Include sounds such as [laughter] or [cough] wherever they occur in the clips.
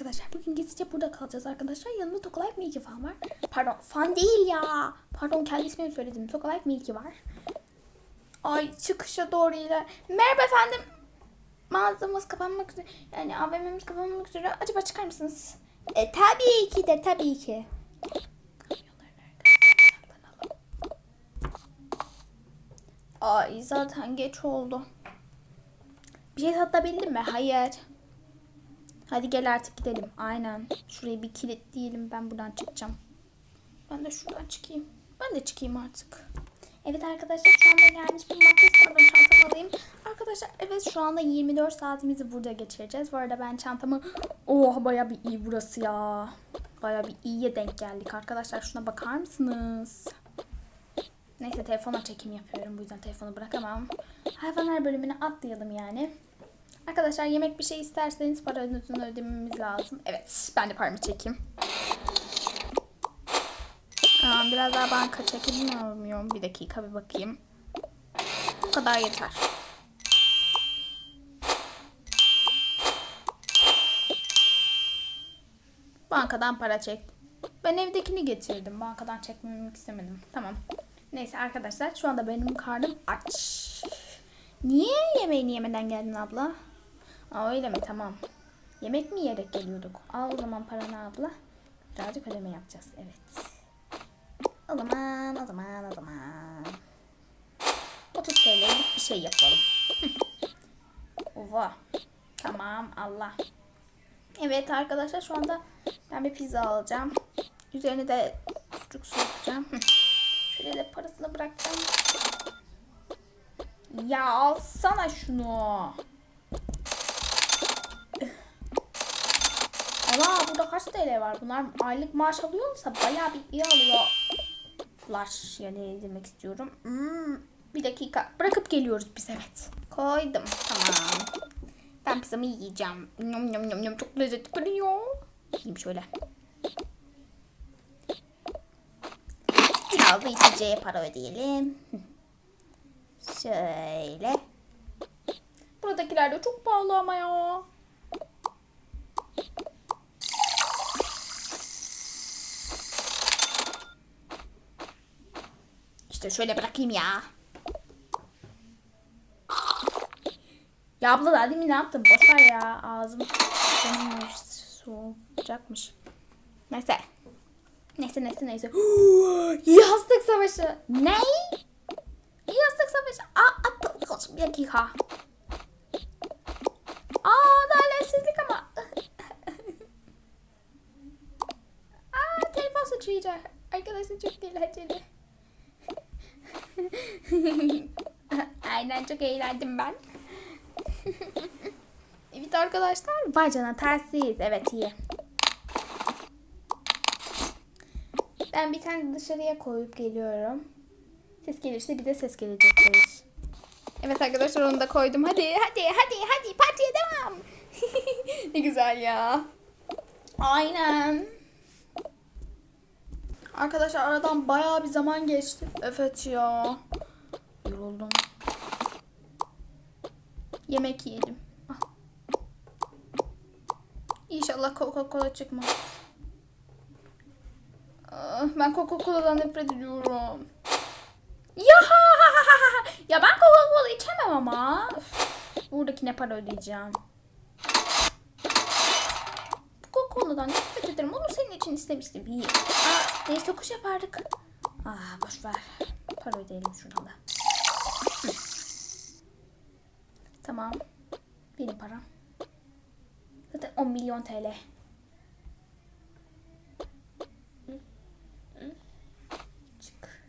arkadaşlar. Bugün gizlice burada kalacağız arkadaşlar. Yanımda Tokalife Milky fan var. Pardon fan değil ya. Pardon kendi ismini söyledim. Tokalife Milky var. Ay çıkışa doğru iler. Merhaba efendim. Mağazamız kapanmak üzere. Yani AVM'miz kapanmak üzere. Acaba çıkar mısınız? E, tabii ki de tabii ki. Ay zaten geç oldu. Bir şey satabildin mi? Hayır. Hadi gel artık gidelim. Aynen. Şurayı bir kilitleyelim. Ben buradan çıkacağım. Ben de şuradan çıkayım. Ben de çıkayım artık. Evet arkadaşlar şu anda gelmiş bulunmaktayız. Pardon çantamı alayım. Arkadaşlar evet şu anda 24 saatimizi burada geçireceğiz. Bu arada ben çantamı... Oh baya bir iyi burası ya. Baya bir iyiye denk geldik. Arkadaşlar şuna bakar mısınız? Neyse telefona çekim yapıyorum. Bu yüzden telefonu bırakamam. Hayvanlar bölümüne atlayalım yani. Arkadaşlar yemek bir şey isterseniz para ödünü ödememiz lazım. Evet ben de paramı çekeyim. Aa, biraz daha banka çekebiliyor muyum? Bir dakika bir bakayım. Bu kadar yeter. Bankadan para çek. Ben evdekini getirdim. Bankadan çekmemek istemedim. Tamam. Neyse arkadaşlar şu anda benim karnım aç. Niye yemeğini yemeden geldin abla? Aa öyle mi? Tamam. Yemek mi yiyerek geliyorduk? Al o zaman paranı abla. Birazcık ödeme yapacağız. Evet. O zaman, o zaman, o zaman. 30 TL'lik bir şey yapalım. [laughs] Ova. Tamam Allah. Evet arkadaşlar şu anda ben bir pizza alacağım. Üzerine de sucuk soğutacağım. Hı. Şöyle de parasını bırakacağım. Ya alsana şunu. Ana burada kaç TL var? Bunlar aylık maaş alıyorsa bayağı bir iyi alıyorlar. Yani demek istiyorum. Hmm, bir dakika. Bırakıp geliyoruz biz evet. Koydum. Tamam. Ben pizzamı yiyeceğim. Yum yum yum yum. Çok lezzetli görünüyor. Yiyeyim şöyle. Da içeceğe para ödeyelim. Şöyle. Buradakiler de çok pahalı ama ya. İşte şöyle bırakayım ya. Ya abla daha demin ne yaptın? Boş ver ya. Ağzım soğuyacakmış. Neyse. Neyse neyse neyse. [gasps] Yastık savaşı. Ne? Yastık savaşı. Aa. Bir dakika. Aa, adaletsizlik ama. [laughs] Aa, telefon sıçrayacak. Arkadaşlar çok eğlenceli. [laughs] Aynen çok eğlendim ben. [laughs] evet arkadaşlar. Vay canına telsiz. Evet iyi. Ben bir tane dışarıya koyup geliyorum. Ses gelirse bize ses gelecektir. Evet arkadaşlar onu da koydum. Hadi hadi hadi hadi partiye devam. [laughs] ne güzel ya. Aynen. Arkadaşlar aradan bayağı bir zaman geçti. Evet ya. Yoruldum. Yemek yiyelim. Ah. İnşallah Coca-Cola çıkmaz. Ah, Ben Coca-Cola'dan nefret ediyorum. Ya ya ben Coca-Cola içemem ama. Üf, Buradakine para ödeyeceğim. Coca-Cola'dan nefret için istemiştim. İyi. Aa, neyse kuş yapardık. Aa, boş ver. Para ödeyelim şuradan da. Tamam. Benim param. Zaten 10 milyon TL. Çık.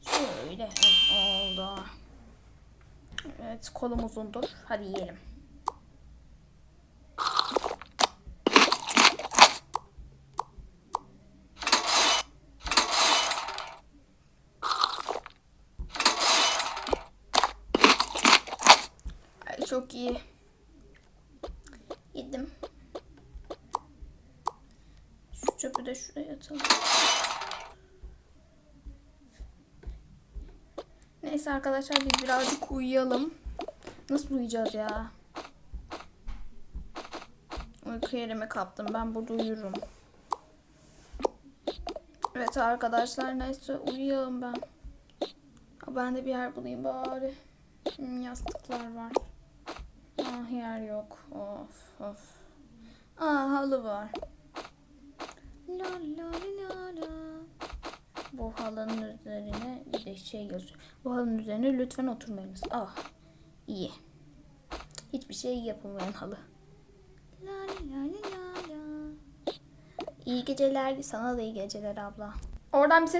Şöyle oldu. Evet kolum uzundur. Hadi yiyelim. Ay, çok iyi. Yedim. Şu çöpü de şuraya atalım. Neyse arkadaşlar biz birazcık uyuyalım. Nasıl uyuyacağız ya? Uyku yerimi kaptım. Ben burada uyurum. Evet arkadaşlar neyse uyuyalım ben. Ben de bir yer bulayım bari. Hmm, yastıklar var. Ah yer yok. Of of. Aa halı var. La la la la. Bu halının üzerine bir de şey yazıyor. Bu halının üzerine lütfen oturmayınız. Ah iyi. Hiçbir şey yapılmayan halı. La la la la. İyi geceler. Sana da iyi geceler abla. Oradan bir ses